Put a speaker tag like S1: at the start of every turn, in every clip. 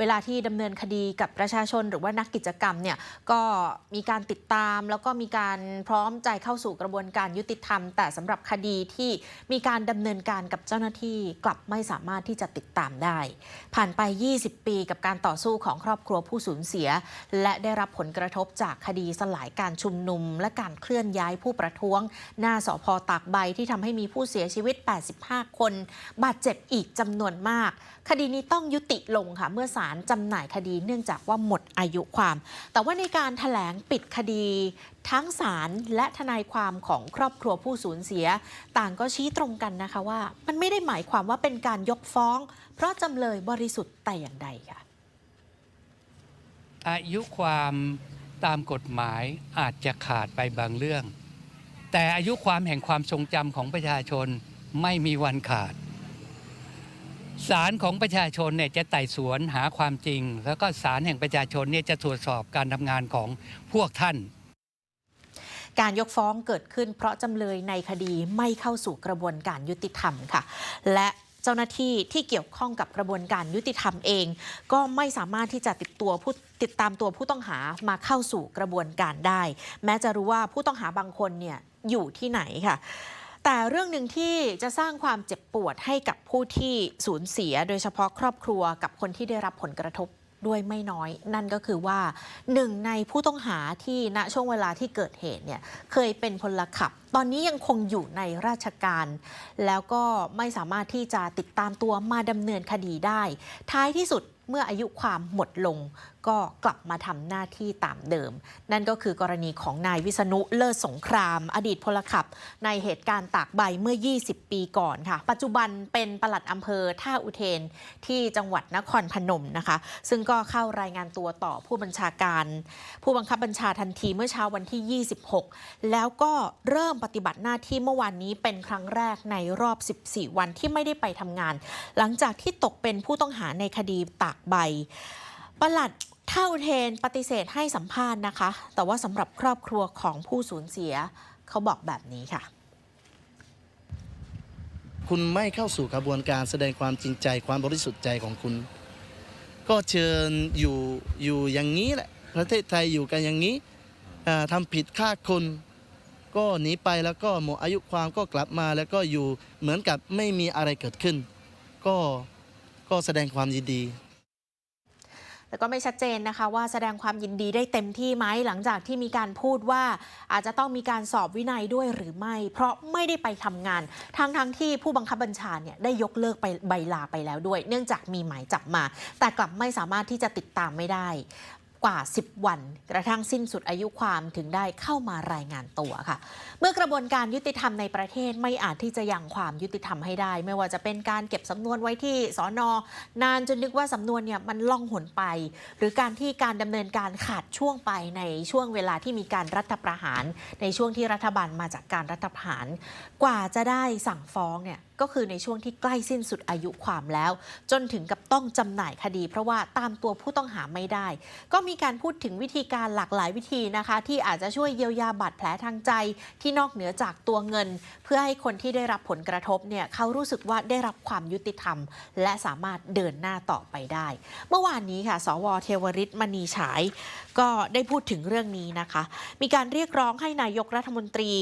S1: เวลาที่ดำเนินคดีกับประชาชนหรือว่านักกิจกรรมเนี่ยก็มีการติดตาม แล้วก็มีการพร้อมใจเข้าสู่กระบวนการยุติธรรม แต่สำหรับคดีที่มีการดำเนินการกับเจ้าหน้าที่กลับไม่สามารถที่จะติดตามได้ ผ่านไป 20 ปีกับการต่อสู้ของครอบครัวผู้สูญเสีย และได้รับผลกระทบจากคดีสลายการชุมนุม และการเคลื่อนย้ายผู้ประท้วง หน้าสพตากใบที่ทำให้มีผู้เสียชีวิต 85 คน บาดเจ็บอีกจำนวนมาก คดีนี้ต้องยุติลงค่ะเมื่อศาลจำหน่ายคดีเนื่องจากว่าหมดอายุความ แต่ว่าในการถแถลงปิดคดีทั้งศาลและทนายความของครอบครัวผู้สูญเสีย ต่างก็ชี้ตรงกันนะคะว่า มันไม่ได้หมายความว่าเป็นการยกฟ้อง เพราะจำเลยบริสุทธิ์แต่อย่างใดค่ะ
S2: อายุความตามกฎหมายอาจจะขาดไปบางเรื่อง แต่อายุความแห่งความทรงจำของประชาชนไม่มีวันขาด ศาลของประชาชนเนี่ยจะไต่สวนหาความจริง แล้วก็ศาลแห่งประชาชนเนี่ยจะตรวจสอบการทำงานของพวกท่าน
S1: การยกฟ้องเกิดขึ้นเพราะจำเลยในคดีไม่เข้าสู่กระบวนการยุติธรรมค่ะ และเจ้าหน้าที่ที่เกี่ยวข้องกับกระบวนการยุติธรรมเอง ก็ไม่สามารถที่จะติดตัวผู้ติดตามตัวผู้ต้องหามาเข้าสู่กระบวนการได้ แม้จะรู้ว่าผู้ต้องหาบางคนเนี่ยอยู่ที่ไหนค่ะ แต่เรื่องหนึ่งที่จะสร้างความเจ็บปวดให้กับผู้ที่สูญเสีย โดยเฉพาะครอบครัวกับคนที่ได้รับผลกระทบด้วยไม่น้อย นั่นก็คือว่าหนึ่งในผู้ต้องหาที่ณช่วงเวลาที่เกิดเหตุเนี่ยเคยเป็นพลขับ ตอนนี้ยังคงอยู่ในราชการ แล้วก็ไม่สามารถที่จะติดตามตัวมาดำเนินคดีได้ ท้ายที่สุดเมื่ออายุความหมดลงก็กลับมาทำหน้าที่ตามเดิม นั่นก็คือกรณีของนายวิษณุเลิศสงคราม อดีตพลขับ ในเหตุการณ์ตากใบเมื่อ 20 ปีก่อนค่ะ ปัจจุบันเป็นปลัดอำเภอท่าอุเทนที่จังหวัดนครพนมนะคะ ซึ่งก็เข้ารายงานตัวต่อผู้บัญชาการ ผู้บังคับบัญชาทันทีเมื่อเช้าวันที่ 26 แล้วก็เริ่มปฏิบัติหน้าที่เมื่อวานนี้เป็นครั้งแรกในรอบ 14 วันที่ไม่ได้ไปทำงาน หลังจากที่ตกเป็นผู้ต้องหาในคดีตากใบ ปลัดเท่าเทนปฏิเสธให้สัมภาษณ์นะคะ แต่ว่าสำหรับครอบครัวของผู้สูญเสีย เขาบอกแบบนี้ค่ะ
S3: คุณไม่เข้าสู่กระบวนการแสดงความจริงใจความบริสุทธิ์ใจของคุณ ก็เชิญอยู่อยู่อย่างนี้แหละ ประเทศไทยอยู่กันอย่างนี้ทำผิดฆ่าคนก็หนีไปแล้วก็หมดอายุความก็กลับมาแล้วก็อยู่เหมือนกับไม่มีอะไรเกิดขึ้น ก็ก็แสดงความยินดี
S1: แต่ก็ไม่ชัดเจนนะคะว่าแสดงความยินดีได้เต็มที่ไหมหลังจากที่มีการพูดว่าอาจจะต้องมีการสอบวินัยด้วยหรือไม่ เพราะไม่ได้ไปทำงานทั้งทั้งที่ผู้บังคับบัญชาเนี่ยได้ยกเลิกไปใบลาไปแล้วด้วย เนื่องจากมีหมายจับมา แต่กลับไม่สามารถที่จะติดตามไม่ได้ กว่า 10 วัน กระทั่งสิ้นสุดอายุความถึงได้เข้ามารายงานตัวค่ะ เมื่อกระบวนการยุติธรรมในประเทศไม่อาจที่จะยังความยุติธรรมให้ได้ ไม่ว่าจะเป็นการเก็บสำนวนไว้ที่สอนอนานจนนึกว่าสำนวนเนี่ยมันล่องหนไป หรือการที่การดำเนินการขาดช่วงไปในช่วงเวลาที่มีการรัฐประหาร ในช่วงที่รัฐบาลมาจากการรัฐประหาร กว่าจะได้สั่งฟ้องเนี่ยก็คือในช่วงที่ใกล้สิ้นสุดอายุความแล้ว จนถึงกับต้องจำหน่ายคดี เพราะว่าตามตัวผู้ต้องหาไม่ได้ ก็มีมีการพูดถึงวิธีการหลากหลายวิธีนะคะ ที่อาจจะช่วยเยียวยาบาดแผลทางใจ ที่นอกเหนือจากตัวเงิน เพื่อให้คนที่ได้รับผลกระทบเนี่ยเขารู้สึกว่าได้รับความยุติธรรม และสามารถเดินหน้าต่อไปได้ เมื่อวานนี้ค่ะ สวเทวริศมณีฉาย ก็ได้พูดถึงเรื่องนี้นะคะ มีการเรียกร้องให้นายกรัฐมนตรี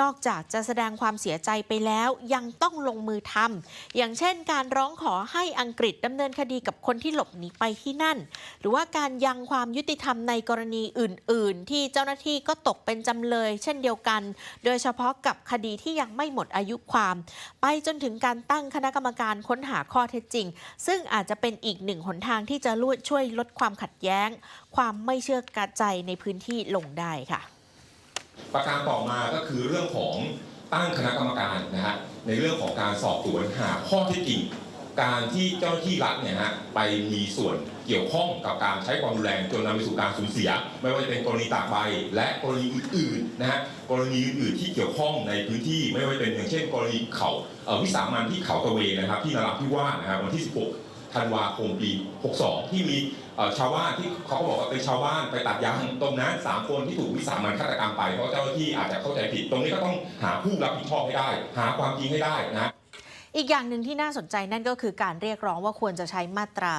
S1: นอกจากจะแสดงความเสียใจไปแล้วยังต้องลงมือทำอย่างเช่น การร้องขอให้อังกฤษดำเนินคดีกับคนที่หลบหนีไปที่นั่น หรือว่าการยังความยุติธรรมในกรณีอื่น ๆ ที่เจ้าหน้าที่ก็ตกเป็นจำเลย เช่นเดียวกัน โดยเฉพาะกับคดีที่ยังไม่หมดอายุความ ไปจนถึงการตั้งคณะกรรมการค้นหาข้อเท็จจริง ซึ่งอาจจะเป็นอีกหนึ่งหนทางที่จะช่วยลดความขัดแย้ง ความไม่เชื่อกระใจในพื้นที่ลงได้ค่ะ
S4: ประการต่อมาก็คือเรื่องของตั้งคณะกรรมการนะฮะในเรื่องของการสอบสวนหาข้อเท็จจริง การที่เจ้าหน้าที่รัฐเนี่ยฮะไปมีส่วนเกี่ยวข้องกับการใช้ความรุนแรงจนนำไปสู่การสูญเสีย ไม่ว่าจะเป็นกรณีตากใบ และกรณีอื่นๆนะฮะกรณีอื่นๆที่เกี่ยวข้องในพื้นที่ไม่ว่าจะเป็นอย่างเช่น กรณีเขาเวิสามันที่เขาตะเวนนะครับ ที่นราธิวาสนะครับวันที่ 16 ธันวาคมปี 62 ที่มีชาวบ้านที่เขาก็บอกว่าเป็นชาวบ้านไปตัดยางตรงนั้นสามคนที่ถูกวิสามันฆาตกรรมไปเพราะเจ้าหน้าที่อาจจะเข้าใจผิด ตรงนี้ก็ต้องหาผู้รับผิดชอบให้ได้ หาความจริงให้ได้นะ
S1: อีกอย่างหนึ่งที่น่าสนใจนั่นก็คือการเรียกร้องว่าควรจะใช้มาตรา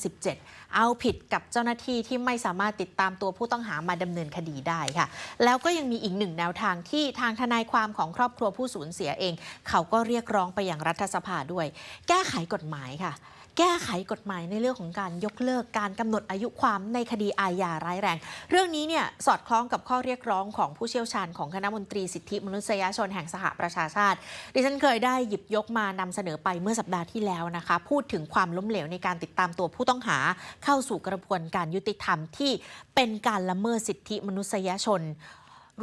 S1: 157 เอาผิดกับเจ้าหน้าที่ที่ไม่สามารถติดตามตัวผู้ต้องหามาดำเนินคดีได้ค่ะ แล้วก็ยังมีอีกหนึ่งแนวทางที่ทางทนายความของครอบครัวผู้สูญเสียเอง เขาก็เรียกร้องไปอยังรัฐสภาด้วย แก้ไขกฎหมายค่ะแก้ไขกฎหมายในเรื่องของการยกเลิกการกำหนดอายุความในคดีอาญาร้ายแรง เรื่องนี้เนี่ยสอดคล้องกับข้อเรียกร้องของผู้เชี่ยวชาญของคณะมนตรีสิทธิมนุษยชนแห่งสหประชาชาติ ดิฉันเคยได้หยิบยกมานำเสนอไปเมื่อสัปดาห์ที่แล้วนะคะ พูดถึงความล้มเหลวในการติดตามตัวผู้ต้องหาเข้าสู่กระบวนการยุติธรรมที่เป็นการละเมิดสิทธิมนุษยชน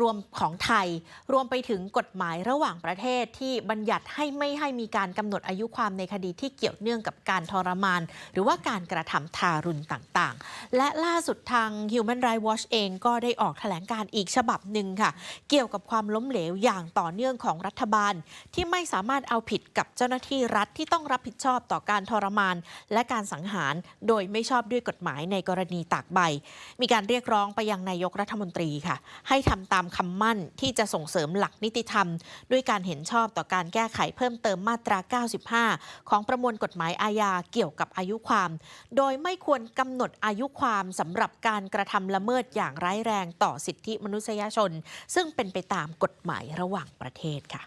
S1: รวมของไทย รวมไปถึงกฎหมายระหว่างประเทศที่บัญญัติให้ไม่ให้มีการกำหนดอายุความในคดีที่เกี่ยวเนื่องกับการทรมาน หรือว่าการกระทำทารุณต่างๆ และล่าสุดทาง Human Rights Watch เองก็ได้ออกแถลงการอีกฉบับหนึ่งค่ะ เกี่ยวกับความล้มเหลวอย่างต่อเนื่องของรัฐบาล ที่ไม่สามารถเอาผิดกับเจ้าหน้าที่รัฐที่ต้องรับผิดชอบต่อการทรมาน และการสังหาร โดยไม่ชอบด้วยกฎหมายในกรณีตากใบ มีการเรียกร้องไปยังนายกรัฐมนตรีค่ะ ให้ทำตามามคำมั่นที่จะส่งเสริมหลักนิติธรรม ด้วยการเห็นชอบต่อการแก้ไขเพิ่มเติมมาตรา 95 ของประมวลกฎหมายอาญาเกี่ยวกับอายุความ โดยไม่ควรกำหนดอายุความสำหรับการกระทำละเมิดอย่างร้ายแรงต่อสิทธิมนุษยชน ซึ่งเป็นไปตามกฎหมายระหว่างประเทศค่ะ